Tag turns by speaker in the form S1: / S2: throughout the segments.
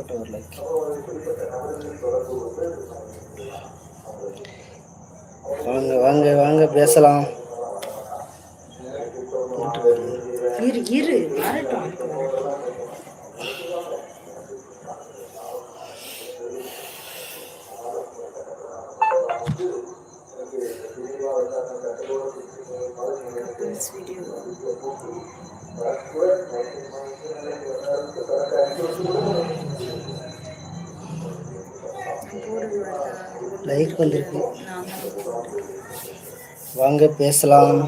S1: போட்ட ஒரு லைக் வாங்க வாங்க வாங்க பேசலாம்.
S2: இரு இரு வரட்டும். அதுக்கு
S1: லைக் வந்திருக்கு. வாங்க பேசலாம்.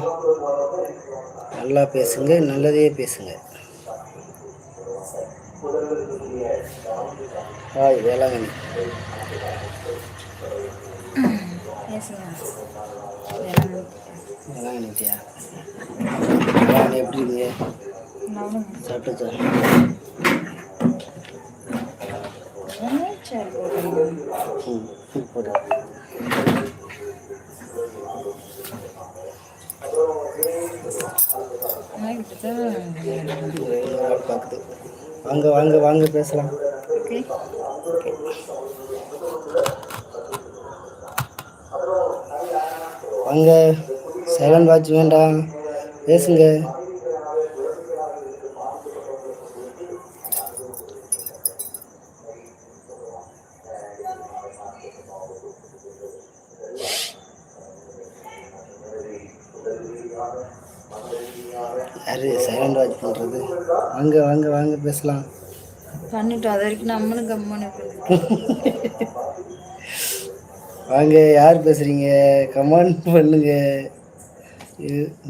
S1: நல்லா பேசுங்க நல்லதே பேசுங்க. ஹாய் வேளாங்கண்ணி
S2: வேளாங்கண்ணி.
S1: வேளாங்கண்ணிட்டியா வேளாங்கண்ணி எப்படி இருக்கீங்க சாப்பிட்டு
S2: சார் போடுறேன்.
S1: ம் போடு
S2: ஆகிட்டு தான்
S1: ஆள் பார்க்குது வாங்க வாங்க வாங்க பேசலாம்.
S2: ஓகே
S1: வாங்க சைலண்ட் வாட்ச் வேண்டாம். பேசுங்க யாரு சைலண்ட் வாட்ச் பண்ணுறது வாங்க வாங்க வாங்க பேசலாம்.
S2: பண்ணிட்டோம். அது வரைக்கும் நம்மளும் கம்மனு
S1: வாங்க யார் பேசுறீங்க? கமெண்ட் பண்ணுங்க.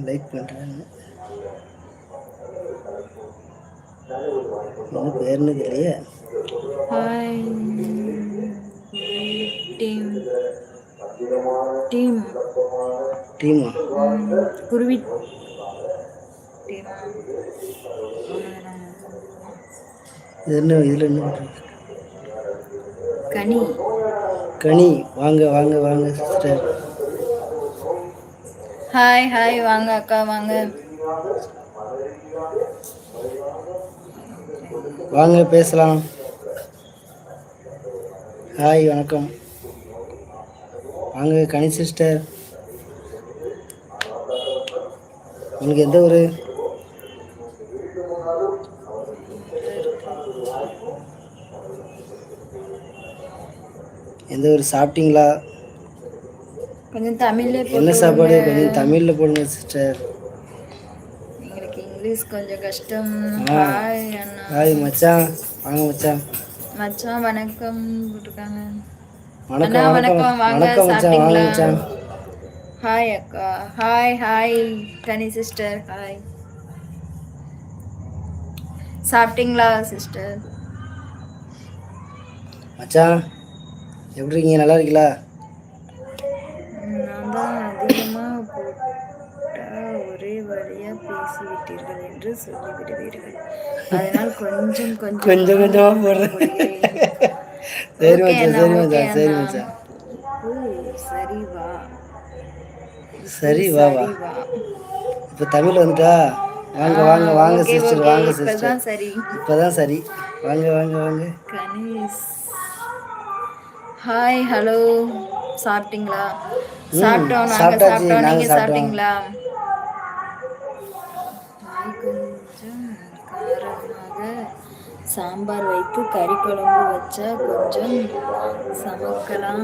S1: லைக் பண்ணுறாங்க இன்னும் பேர்னது இல்லையே
S2: ஹாய் டீம் டீம்
S1: டீமா
S2: குருவி. டீமா
S1: இது என்ன இதில் என்ன?
S2: கனி.
S1: கனி. வாங்க வாங்க வாங்க சிஸ்டர்
S2: ஹாய் ஹாய் வாங்க அக்கா வாங்க.
S1: வாங்க பேசலாம். ஹாய் வணக்கம். வாங்க கனி சிஸ்டர் உங்களுக்கு எந்த ஊர்? எந்த ஊர் சாப்பிட்டீங்களா?
S2: கொஞ்சம் தமிழ்ல
S1: என்ன சாப்பாடு? கொஞ்சம் தமிழில் போடுங்க சிஸ்டர்
S2: எங்களுக்கு இங்கிலீஷ் கொஞ்சம் கஷ்டம். ஹாய் அண்ணா.
S1: ஹாய் மச்சான். வாங்க மச்சான்.
S2: மச்சான் வணக்கம். போட்டிருக்காங்க.
S1: வணக்கம் வணக்கம்.
S2: வாங்க, சாப்பிட்டீங்களா?
S1: மச்சான்.
S2: ஹாய் அக்கா. Hi hi Kani sister hi சாப்பிட்டீங்களா சிஸ்டர்
S1: மச்சான். எப்படி இருக்கீங்க நல்லா இருக்கீங்களா?
S2: நான் தான் அதிகமாக ஒரே வழியாக பேசிவிட்டீர்கள் என்று சொல்லிவிடுவீர்கள். அதனால் கொஞ்சம் கொஞ்சம்
S1: கொஞ்சம் கொஞ்சமாக போடுறேன். சரி மச்சான் சரி மச்சான் சரி மச்சான்.
S2: சரி வா.
S1: சரி வா இப்போ தமிழ் வந்துட்டா? வாங்க வாங்க வாங்க சிஸ்டர் வாங்க சிஸ்டர்.
S2: இப்பதான் சரி.
S1: இப்போதான் சரி. வாங்க வாங்க வாங்க.
S2: கணேஷ். ஹாய் ஹலோ சாப்பிட்டீங்களா? சாப்பிட்டோம் நாங்க சாப்பிட்டோம்.
S1: நாங்க.
S2: சாப்பிட்டீங்களா? கொஞ்சம் காரமாக சாம்பார் வைத்து கறி குழம்பு வச்சா கொஞ்சம் சமைக்கலாம்.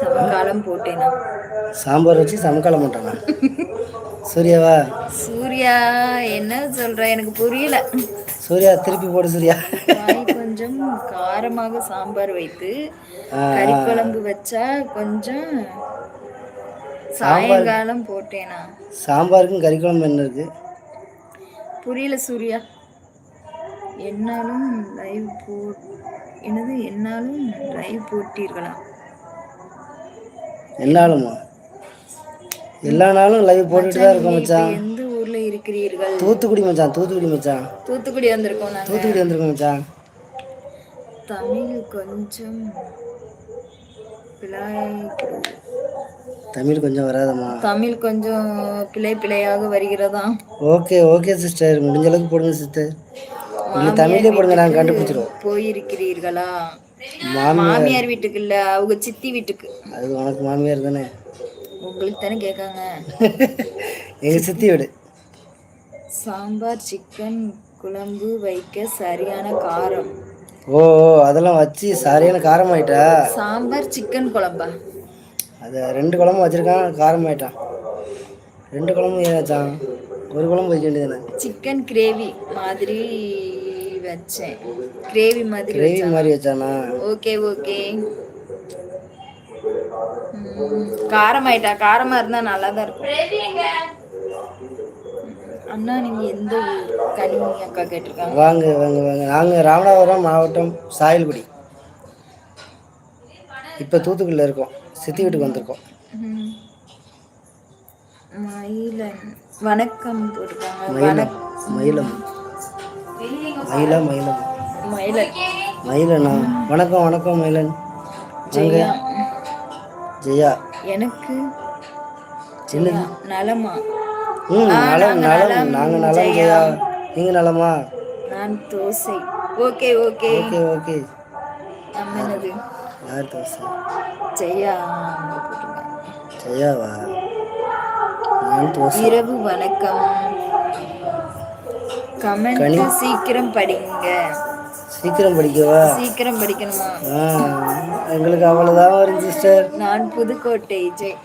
S2: சமக்காலம் போட்டேனா
S1: சாம்பார் வச்சு சமக்கால மாட்டானா சூர்யாவா?
S2: சூர்யா என்ன சொல்ற? எனக்கு புரியல.
S1: சூர்யா திருப்பி போடு சூர்யா.
S2: கொஞ்சம் காரமாக சாம்பார் வைத்து
S1: ஆ,
S2: கறி
S1: ஆ.
S2: குழம்பு வச்சா கொஞ்சம் சாயங்காலம் போட்டேனா.
S1: சாம்பாருக்கும் கறி குழம்பு என்ன இருக்கு?
S2: புரியல சூர்யா. என்னாலும் லைவ் போ என்னது? என்னாலும் லைவ் போட்டீர்களா?
S1: என்னாலுமா எல்லா நாளும் லைவ் போட்டுட்டு தான் இருக்கோம் மச்சான்.
S2: இருக்கிறீர்கள்
S1: தூத்துக்குடி மச்சான் தூத்துக்குடி மச்சான்.
S2: தூத்துக்குடி வந்திருக்கோம் நாங்க.
S1: தூத்துக்குடி வந்திருக்கோம் மச்சான்.
S2: தமிழ் கொஞ்சம்
S1: தமிழ் கொஞ்சம் வராதம்மா.
S2: தமிழ் கொஞ்சம் பிழை பிழையாக வருகிறதா?
S1: ஓகே ஓகே சிஸ்டர் முடிஞ்ச அளவுக்கு போடுங்க சிஸ்டர் தமிழ்லேயே
S2: மாமியார்
S1: போடுங்க
S2: வீட்டுக்கு
S1: கண்டுபிடிச்சிருவோம்
S2: போயிருக்கிறீர்களா?
S1: மாமியார்
S2: வீட்டுக்கு இல்ல அவங்க சித்தி வீட்டுக்கு.
S1: அது உனக்கு மாமியார் தானே?
S2: உங்களுக்கு தானே கேட்காங்க.
S1: எங்கள் சித்தி வீடு.
S2: சாம்பார் சிக்கன் குழம்பு வைக்க சரியான காரம்.
S1: ஓ அதெல்லாம் வச்சு சரியான காரமாயிட்டா?
S2: சாம்பார் சிக்கன் குழம்பா?
S1: அது ரெண்டு குழம்பு வச்சுருக்கான் காரமாயிட்டான். ரெண்டு குழம்பு ஏதாச்சான் ஒரு குழம்பு வைக்க வேண்டியதானே
S2: சிக்கன் கிரேவி மாதிரி வச்சேன். கிரேவி மாதிரி
S1: கிரேவி
S2: வச்சேன்?
S1: மாதிரி வச்சானா?
S2: Okay okay. ம், காரமாயிட்டா? காரமா இருந்தா நல்லா தான் இருக்கும் அண்ணா நீங்க எந்த ஊர்? கனி அக்கா கேட்டிருக்காங்க.
S1: வாங்க வாங்க வாங்க. நாங்கள் ராமநாதபுரம் மாவட்டம் சாயல்குடி. இப்போ தூத்துக்குடியில் இருக்கோம். சித்தி வீட்டுக்கு வந்திருக்கோம்.
S2: மயிலன் வணக்கம் போட்டிருக்காங்க.
S1: மயிலம்
S2: வணக்
S1: மயிலம். மயிலா மயிலம்.
S2: மயிலன்.
S1: மயிலண்ணா வணக்கம் வணக்கம் மயிலன்.
S2: ஜெயா.
S1: ஜெயா.
S2: எனக்கு
S1: சின்ன
S2: ஜெயா, நலமா?
S1: ம் நலம்
S2: நாங்க
S1: நலம் நாங்கள் நலம்
S2: ஜெயா.
S1: நீங்கள் நலமா?
S2: நான் dosa. Okay okay.
S1: Okay okay.
S2: நம்ம என்னது
S1: யார் தோசை?
S2: ஜெயா.
S1: ஜெயாவா? நான் தோசை.
S2: இரவு வணக்கம். கமெண்ட். சீக்கிரம் படிங்க.
S1: சீக்கிரம் படிக்கவா?
S2: சீக்கிரம் படிக்கணுமா?
S1: எங்களுக்கு அவ்வளோதான் வரும் சிஸ்டர்.
S2: நான் புதுக்கோட்டை ஜெய்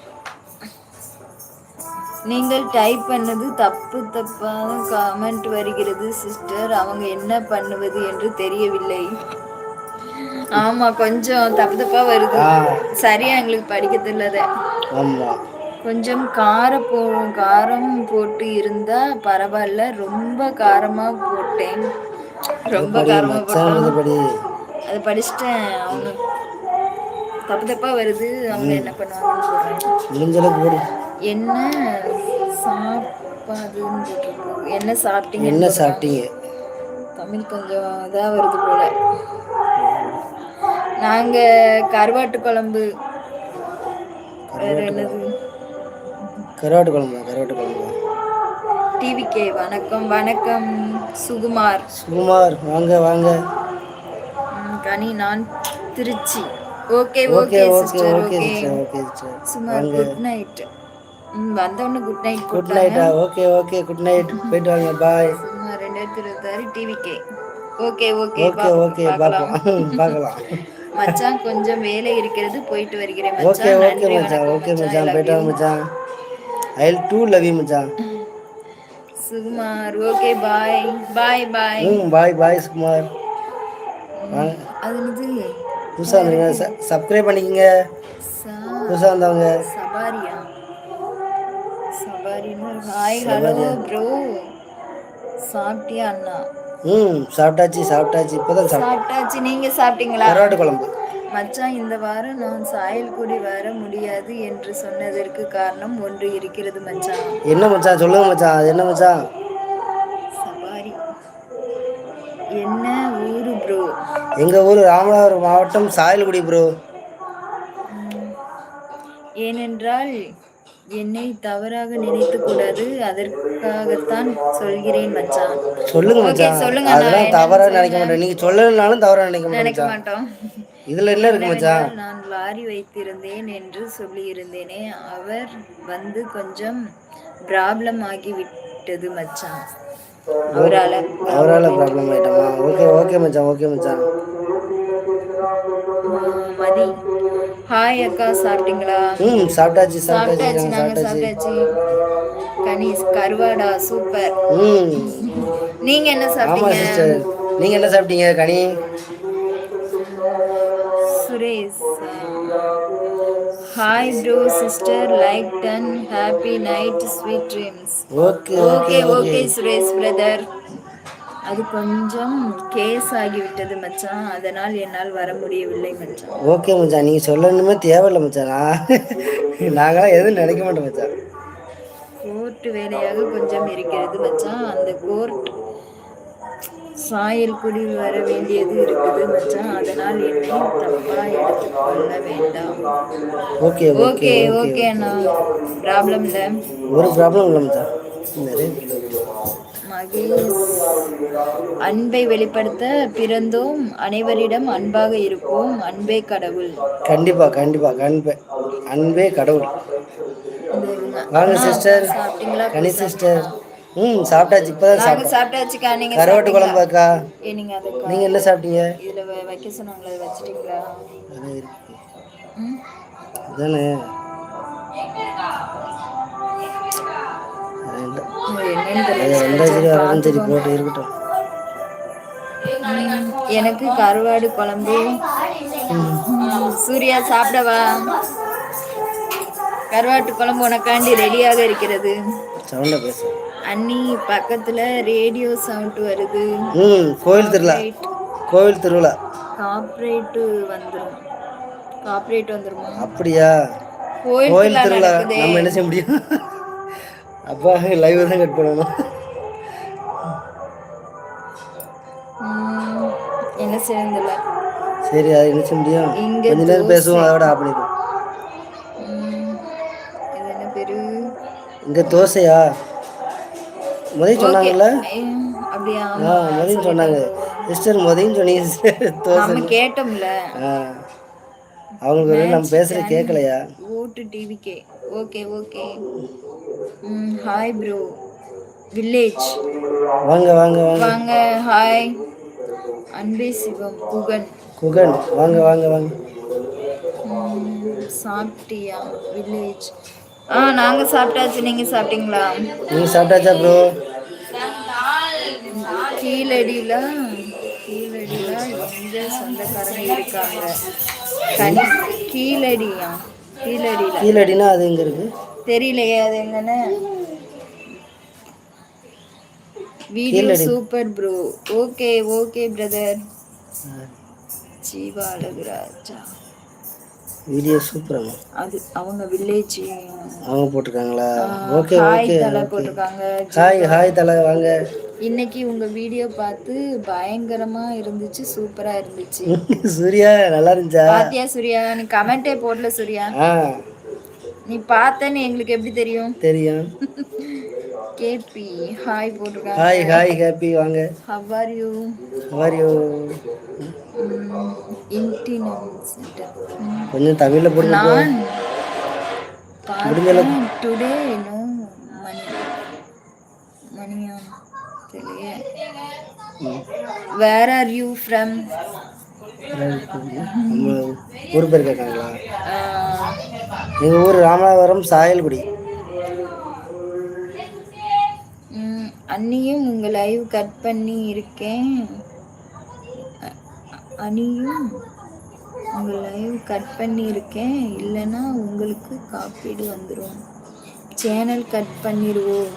S2: நீங்கள் டைப் பண்ணது தப்பு தப்பான கமெண்ட் வருகிறது சிஸ்டர் அவங்க என்ன பண்ணுவது என்று தெரியவில்லை. ஆமா கொஞ்சம் தப்பு தப்பா வருது. சரியா எங்களுக்கு படிக்க தெரியலத
S1: ஆமாம்
S2: கொஞ்சம் கார போ காரம் போட்டு இருந்தா பரவாயில்ல. ரொம்ப காரமா போட்டேன். ரொம்ப காரமா போட்டேன்.
S1: படி
S2: அதை படிச்சிட்டேன். அவங்க தப்பு தப்பா வருது. அவங்க என்ன பண்ணுவாங்கன்னு
S1: போடு.
S2: என்ன சாப்பாடுன்னு என்ன சாப்பிட்டீங்க?
S1: என்ன சாப்பிட்டீங்க?
S2: தமிழ் கொஞ்சம் இதா வருது போல. நாங்க கருவாட்டு குழம்பு.
S1: கருவாட்டு குழம்பு. கருவாட்டு குழம்பு?
S2: டிவிகே வணக்கம் வணக்கம் சுகுமார்.
S1: சுகுமார் வாங்க வாங்க.
S2: கனி நான் Trichy. Okay
S1: okay
S2: okay
S1: okay
S2: sister
S1: okay
S2: okay.
S1: Sister
S2: good night வந்தவொடனே குட் நைட்
S1: குட் நைட்டா ஓகே ஓகே குட் நைட் போயிட்டு வாங்க பாய்
S2: ரெண்டாயிரத்தி இருபத்தாறு TVK okay okay
S1: okay okay பார்க்கலாம் பார்க்கலாம்.
S2: மச்சான் கொஞ்சம் வேலை இருக்கிறது போயிட்டு வருகிறேன்
S1: ஓகே ஓகே மச்சான் ஓகே
S2: மச்சான்.
S1: போயிட்டு வாங்க மச்சான். ஐ டூ லவ் யூ மச்சான்.
S2: சுகுமார் ஓகே பாய் பாய் பாய்
S1: ம் பாய் பாய் சுகுமார்.
S2: அது
S1: புதுசாக வந்தீங்க சப்ஸ்கிரைப் பண்ணிக்கங்க.
S2: சா
S1: புதுசாக வந்தவங்க.
S2: சபாரியா சபாரின்னு ஹாய் ஹலோ ப்ரோ சாப்பிட்டியா அண்ணா?
S1: ம் சாப்பிட்டாச்சு சாப்பிட்டாச்சு. இப்போதான்
S2: சாப்பிட்டாச்சு. நீங்க சாப்பிட்டீங்களா?
S1: கருவாட்டு குழம்பு.
S2: மச்சான் இந்த வாரம் நான் சாயல்குடி வர முடியாது என்று சொன்னதற்கு காரணம் ஒன்று இருக்கிறது மச்சான்.
S1: என்ன மச்சான்? சொல்லுங்க மச்சான். அது என்ன மச்சான்?
S2: சவாரி. என்ன ஊரு ப்ரோ?
S1: எங்கள் ஊர்? ராமநாதபுரம் மாவட்டம் சாயல்குடி ப்ரோ.
S2: ஏனென்றால் என்னை தவறாக நினைத்து கூடாது. அதற்காகத்தான் சொல்கிறேன் மச்சான்.
S1: சொல்லுங்க மச்சான்.
S2: சொல்லுங்க
S1: அதெல்லாம் தவறா நினைக்க. மாட்டேன். நீங்க சொல்லலைனாலும் தவறா நினைக்க மாட்டேன்
S2: நினைக்க மாட்டோம்.
S1: இதுல என்ன இருக்கு மச்சான்?
S2: நான் லாரி வைத்திருந்தேன் என்று சொல்லியிருந்தேனே அவர் வந்து கொஞ்சம் ப்ராப்ளம் ஆகிவிட்டது மச்சான். அவரால
S1: அவரால் ப்ராப்ளம் ஆயிட்டோமா? ஓகே ஓகே மச்சான் ஓகே மச்சான்.
S2: மதி. ஹாய் அக்கா. சாப்பிட்டீங்களா?
S1: ம் சாப்பிட்டாச்சு சாப்பிட்டாச்சு.
S2: நாங்க
S1: சாப்பிட்டாச்சு.
S2: கனிஸ் கருவாடா சூப்பர்.
S1: ம்.
S2: நீங்க என்ன சாப்பிட்டீங்க?
S1: சிஸ்டர். நீங்கள் என்ன சாப்பிட்டீங்க Kani?
S2: Suresh. Hi bro sister like done happy night sweet dreams
S1: okay
S2: okay
S1: okay
S2: Suresh brother அது கொஞ்சம் கேஸ் ஆகிவிட்டது மச்சான். அதனால் என்னால் வர முடியவில்லை மச்சான்.
S1: ஓகே மச்சான் நீங்கள் சொல்லணுமே தேவையில்லை மச்சான். நாங்களாம் எதுவும் நினைக்க மாட்டோம் மச்சான்.
S2: கோர்ட் வேலையாக கொஞ்சம் இருக்கிறது மச்சான். அந்த கோர்ட் சாயல் குடி வர வேண்டியது இருக்குது மச்சான். அதனால் என்னை தப்பா எடுத்துக்கொள்ள வேண்டாம்.
S1: ஓகே ஓகே
S2: ஓகே அண்ணா. ப்ராப்ளம் இல்லை.
S1: ஒரு ப்ராப்ளம் இல்லை மச்சான்.
S2: மகேஷ் அன்பை வெளிப்படுத்த பிறந்தோம் அனைவரிடம் அன்பாக இருப்போம். அன்பே கடவுள்.
S1: கண்டிப்பா கண்டிப்பா. கண்டிப்பா அன்பே கடவுள். வாங்க சிஸ்டர் கனி சிஸ்டர் ம் சாப்பிட்டாச்சு. இப்போ தான்
S2: நாங்க
S1: சாப்பிட்டோம்.
S2: சாப்பிட்டாச்சுக்கா. நீங்க
S1: கருவாட்டு குழம்பு
S2: ஏ நீங்க அதை
S1: நீங்கள் என்ன சாப்பிட்டீங்க?
S2: இதுல வைக்க சொன்னாங்களே அதை வச்சிட்டீங்களா?
S1: அதான்.
S2: தெரியல.
S1: ரெண்டாயிரத்தி வரணும் சரி போட்டு இருக்கட்டும்.
S2: எனக்கு கருவாடு குழம்பு. சூர்யா சாப்பிடவா? கருவாட்டு குழம்பு உனக்காண்டி ரெடியாக இருக்கிறது. அண்ணி பக்கத்துல ரேடியோ சவுண்ட் வருது.
S1: ம் கோயில் திருவிழா. கோவில் திருவிழா.
S2: காப்ரேட்டு வந்துரும். காப்ரேட் வந்துருமா?
S1: அப்படியா?
S2: கோயில் திருவிழா
S1: நம்ம என்ன செய்ய முடியும்? அப்பா லைவ் தான் கட் பண்ணணும்.
S2: என்ன செய்யறதில்ல
S1: சரி அது என்ன செய்ய முடியும்? கொஞ்ச நேரம் பேசுவோம் அதோட ஆஃப் பண்ணிடுவோம் இங்கே தோசையா? முதல் சொன்னாங்கல்ல?
S2: அப்படியா?
S1: ஆ முதல் சொன்னாங்க. சிஸ்டர் முதல்னு சொன்னீங்க sister. தோசை.
S2: கேட்டோம்ல.
S1: ஆ. அவங்களுக்கு நம்ம பேசுறது கேட்கலையா?
S2: ஓட்டு டிவிக்கே ஓகே ஓகே. ம் ஹாய் ப்ரோ வில்லேஜ்
S1: வாங்க வாங்க வாங்க.
S2: ஹாய் அன்பே சிவம் புகன்
S1: குகன். வாங்க வாங்க வாங்க.
S2: சாப்பிட்டியா? வில்லேஜ் ஆ நாங்க சாப்பிட்டாச்சு. நீங்க சாப்பிட்டீங்களா?
S1: நீங்கள் சாப்பிட்டாச்சா ப்ரோ
S2: கீழடியில கீழடியில எங்க சொந்தக்காரங்க இருக்காங்க. கனி கீழடியா? கீழடியில.
S1: கீழடினா அது எங்கே இருக்கு?
S2: தெரியலையே அது எங்கன்னு video super bro okay okay brother Jeeva Azhaguraja
S1: video சூப்பராங்க
S2: அது அவங்க வில்லேஜ்
S1: அவங்க போட்டிருக்காங்களா? ஓகே ஓகே
S2: தலை போட்டிருக்காங்க
S1: ஹாய் ஹாய் தலை வாங்க.
S2: இன்னைக்கு உங்க வீடியோ பார்த்து பயங்கரமா இருந்துச்சு சூப்பரா இருந்துச்சு.
S1: சூர்யா நல்லா இருந்துச்சா?
S2: பாத்தியா சூர்யா? நீ கமெண்டே போடல சூர்யா. நீ பார்த்தேன்னு எங்களுக்கு எப்படி தெரியும்?
S1: தெரியும்.
S2: கேபி ஹாய் போட்டிருக்காங்க.
S1: ஹாய் ஹாய் ஹாப்பி வாங்க.
S2: ஹவ் ஆர் யூ
S1: வாரியோ
S2: இன்டினம் சென்டர்
S1: கொஞ்சம் தமிழில் போட்டு
S2: நான் பார்த்தேன். டுடே நோ மணி மணியா தெரியல. வேர் ஆர் யூ ஃப்ரம்
S1: ஊர் பேர் கேட்காங்களா எங்கள் ஊர் ராமநாதபுரம் சாயல்குடி.
S2: அண்ணியும் உங்க லைவ் கட் பண்ணி இருக்கேன். அ- அண்ணியும் உங்க லைவ் கட் பண்ணி இருக்கேன். இல்லைன்னா உங்களுக்கு காப்பீடு வந்துடும் சேனல் கட் பண்ணிடுவோம்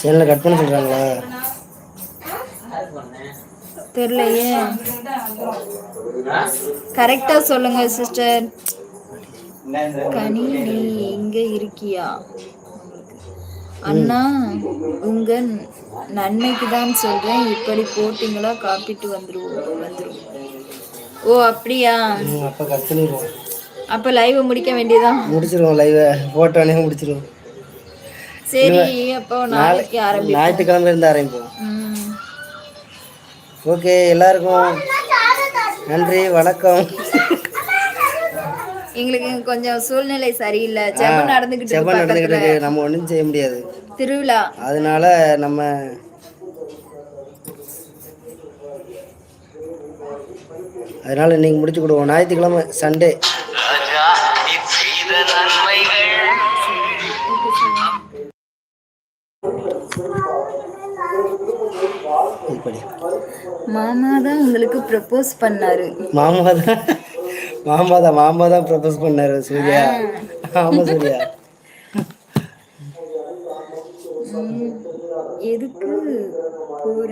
S1: சேனலை கட் பண்ண சொல்கிறாங்களா
S2: தெரியலையே. கரெக்டா சொல்லுங்க சிஸ்டர் கனி நீ இங்க இருக்கியா? அண்ணா உங்க நன்மைக்கு தான் சொல்றேன். இப்படி போட்டீங்களா காப்பிட்டு வந்துருவோம் வந்துரும் ஓ அப்படியா?
S1: அப்போ கட் பண்ணிடுவோம்
S2: அப்ப லைவ் முடிக்க வேண்டியதான்
S1: முடிச்சிருவோம் லைவை போட்டோன்னே முடிச்சிருவோம்.
S2: சரி அப்போ நாளைக்கு ஆரம்பி
S1: ஞாயிற்றுக்கிழமை இருந்து ஆரம்பிப்போம். ஓகே எல்லாருக்கும் நன்றி வணக்கம்.
S2: எங்களுக்கு கொஞ்சம் சூழ்நிலை சரியில்லை. நடந்துகிட்டு
S1: செவ்வன் நடந்துக்கிட்டு
S2: பக்கத்துல.
S1: இருக்கு. நம்ம ஒன்றும் செய்ய முடியாது.
S2: திருவிழா.
S1: அதனால நம்ம அதனால இன்னைக்கு முடிச்சு கொடுவோம் ஞாயிற்றுக்கிழமை சண்டே
S2: மாமா தான் உங்களுக்கு ப்ரப்போஸ் பண்ணாரு.
S1: மாமா தான் மாமா தான் மாமா தான் ப்ரப்போஸ் பண்ணாரு சூர்யா. ஆமா சூர்யா.
S2: எதுக்கு போற?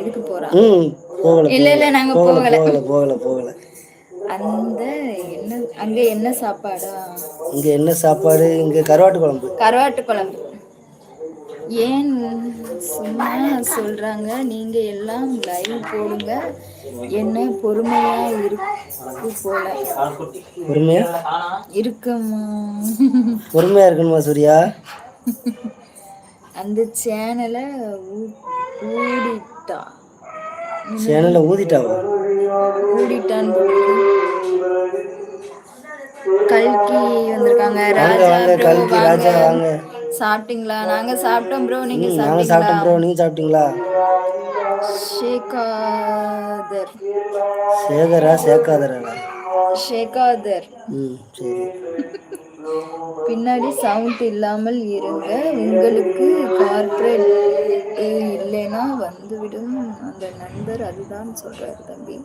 S2: எதுக்கு போறா?
S1: ம் போகல
S2: இல்ல இல்ல நாங்க
S1: போகல.
S2: போகல
S1: போகல போகல.
S2: அந்த என்ன அங்க என்ன சாப்பாடா?
S1: இங்க என்ன சாப்பாடு? இங்க கருவாட்டு குழம்பு.
S2: கருவாட்டு குழம்பு. ஏன் சும்மா சொல்றாங்க? நீங்க எல்லாம் லைவ் போடுங்க. என்ன பொறுமையா இருக்கு போல.
S1: பொறுமையா?
S2: இருக்குமா?
S1: பொறுமையா இருக்கணுமா சூர்யா?
S2: அந்த சேனலை ஊடிட்டா.
S1: சேனலில் ஊதிட்டாவா?
S2: ஊடிட்டான்னு. கல்கி வந்திருக்காங்க. ராஜா
S1: கல்கி ராஜா
S2: வாங்க. சாப்பிட்டீங்களா? நாங்க சாப்பிட்டோம் ப்ரோ நீங்க
S1: ம் நாங்கள் சாப்பிட்டோம் ப்ரோ நீங்கள் சாப்பிட்டீங்களா?
S2: ஷேகாதர்
S1: சேகரா சேக்காதரா?
S2: ஷேகாதர்
S1: ம் சரி.
S2: பின்னாடி சவுண்ட் இல்லாமல் இருங்க. உங்களுக்கு கார்ப்பரேட் இல்லைன்னா வந்துவிடும். அந்த நண்பர் அதுதான் சொல்றாரு தம்பி.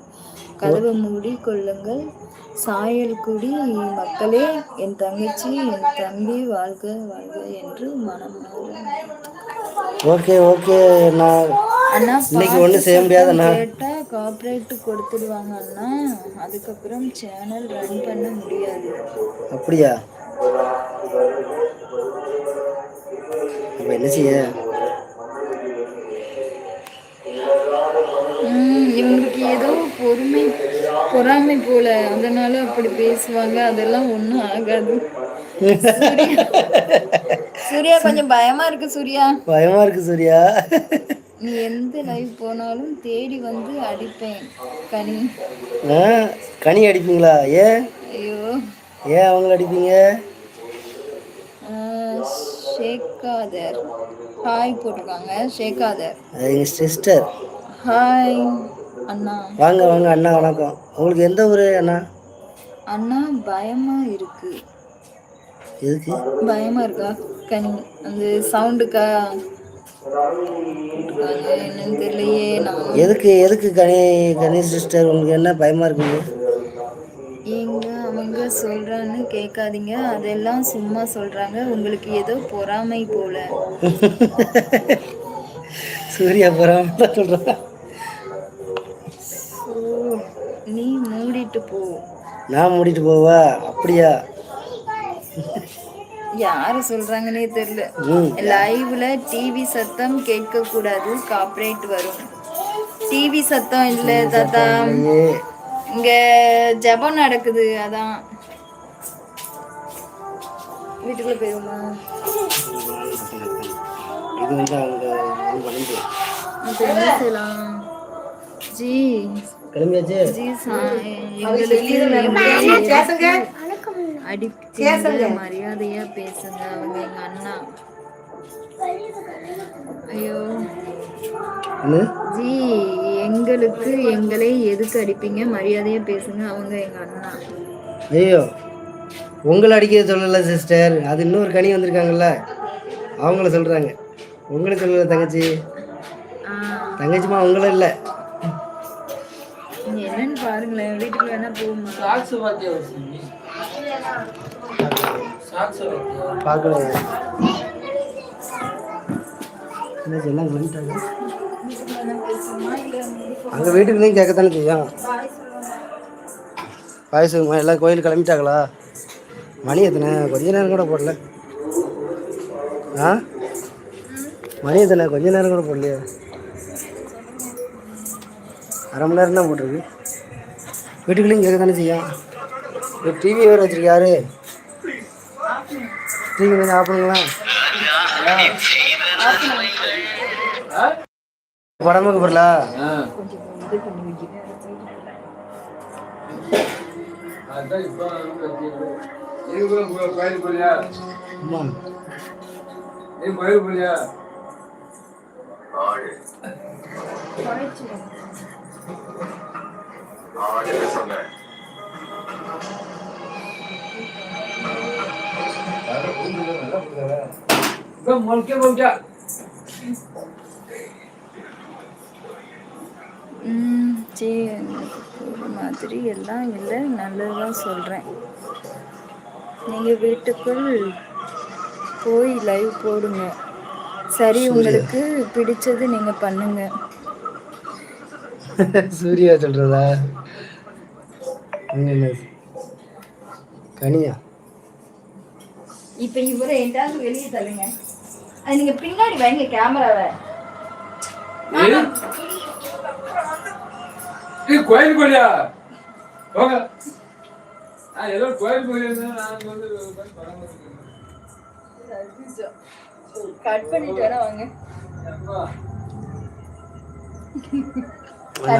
S2: கதவை மூடி கொள்ளுங்கள். சாயல்குடி மக்களே என் தங்கச்சி என் தம்பி வாழ்க வாழ்க என்று மனம்
S1: ஓகே ஓகே
S2: அண்ணா.
S1: இன்னைக்கு ஒண்ணும் செய்ய முடியாதுண்ணா.
S2: சத்தம் கேட்டா கார்ப்பரேட் கொடுத்துடுவாங்க அண்ணா. அதுக்கப்புறம் சேனல் ரன் பண்ண முடியாது.
S1: அப்படியா? அப்போ என்ன செய்ய?
S2: இவங்களுக்கு ஏதோ பொறுமை பொறாமை போல. அதனால அப்படி பேசுவாங்க. அதெல்லாம் ஒண்ணும் ஆகாது. சூர்யா கொஞ்சம் பயமா இருக்கு சூர்யா.
S1: பயமா இருக்கு சூர்யா.
S2: நீ எந்த லைவ் போனாலும் தேடி வந்து அடிப்பேன் கனி.
S1: ஆ கனி அடிப்பீங்களா? ஏன்?
S2: ஐயோ.
S1: ஏன் அவங்கள அடிப்பீங்க?
S2: ஷேகாதர் ஹாய் போட்டிருக்காங்க. ஷேகாதர்
S1: அது எங்கள் சிஸ்டர்.
S2: ஹாய் அண்ணா.
S1: வாங்க வாங்க அண்ணா வணக்கம். உங்களுக்கு எந்த ஊர் அண்ணா?
S2: அண்ணா பயமா இருக்கு.
S1: எதுக்கு?
S2: பயமா இருக்கா? கனி அந்த சவுண்டுக்கா? என்னன்னு தெரியலையே நான்.
S1: எதுக்கு எதுக்கு கனி கனி சிஸ்டர்? உங்களுக்கு என்ன பயமா இருக்குது?
S2: அவங்க சொல்றான்னு கேட்காதீங்க. அதெல்லாம் சும்மா சொல்றாங்க. உங்களுக்கு ஏதோ பொறாமை போல.
S1: சூர்யா போகிறாம சொல்கிறேன்
S2: ஓ, நீ மூடிட்டு போ.
S1: நான் மூடிட்டு போவா? அப்படியா?
S2: யாரு சொல்றாங்கன்னே தெரியல. லைவ்ல டிவி சத்தம் கேட்க கூடாது கார்ப்பரேட் வரும் டிவி சத்தம் இல்ல தாத்தா. இங்க ஜெபம் நடக்குது அதான். வீட்டுக்குள்ள போயிருமா
S1: இது வந்து அவங்க
S2: என்ன செய்யலாம்? ஜி.
S1: கிளம்பியாச்சு?
S2: ஜி சா- எங்களுக்கு எங்களை அடிப்பீங்க மரியாதையா பேசுங்க அவங்க எங்க அண்ணா. ஐயோ. ஜி எங்களுக்கு எங்களை எதுக்கு அடிப்பீங்க? மரியாதையா பேசுங்க அவங்க எங்க அண்ணா.
S1: ஐயோ. உங்களை அடிக்க சொல்லல சிஸ்டர் அது இன்னொரு கனி வந்திருக்காங்கல்ல. அவங்கள சொல்கிறாங்க உங்களை சொல்லல தங்கச்சி. தங்கச்சிமா உங்கள இல்லை.
S2: என்னன்னு பாருங்களேன். வீட்டுக்குள்ள வேணா போகுமா
S1: பார்க்கல என்ன எல்லாம் வந்துட்டாங்க அங்கே வீட்டுக்குள்ளேயும் கேட்கத்தானே செய்யும். பாயசமா எல்லாம் கோயிலுக்கு கிளம்பிட்டாங்களா? மணி எத்தனை கொஞ்ச நேரம் கூட போடல. ஆ? மணி எத்தனை கொஞ்ச நேரம் கூட போடலையே. அரை மணி நேரம் தான் போட்டிருக்கு. வீட்டுக்குள்ளேயும் கேட்க தானே செய்யும்? இப்போ டிவி வேறு வச்சிருக்காரு. டிவி கொஞ்சம் ஆஃப் பண்ணுங்களா? படமாக்க போடலா
S2: கொஞ்சம் இது பண்ணி வைக்கிறேன்
S1: அம்மா
S2: ம் சரி ஒரு மாதிரி எல்லாம் இல்லை நல்லதாக சொல்கிறேன் நீங்கள் வீட்டுக்குள் போய் லைவ் போடுங்க. சரி உங்களுக்கு பிடிச்சது நீங்கள் பண்ணுங்க.
S1: சூர்யா சொல்றதா? என்ன கனியா?
S2: இப்போ இவரை எங்காவது வெளியே தள்ளுங்க. அது நீங்கள் பின்னாடி வைங்க கேமராவை
S3: கோயில் கோழியா போங்க. நான் ஏதோ கோயில் கோழி நான் வந்து.
S2: கட் பண்ணிட்டு வாங்க.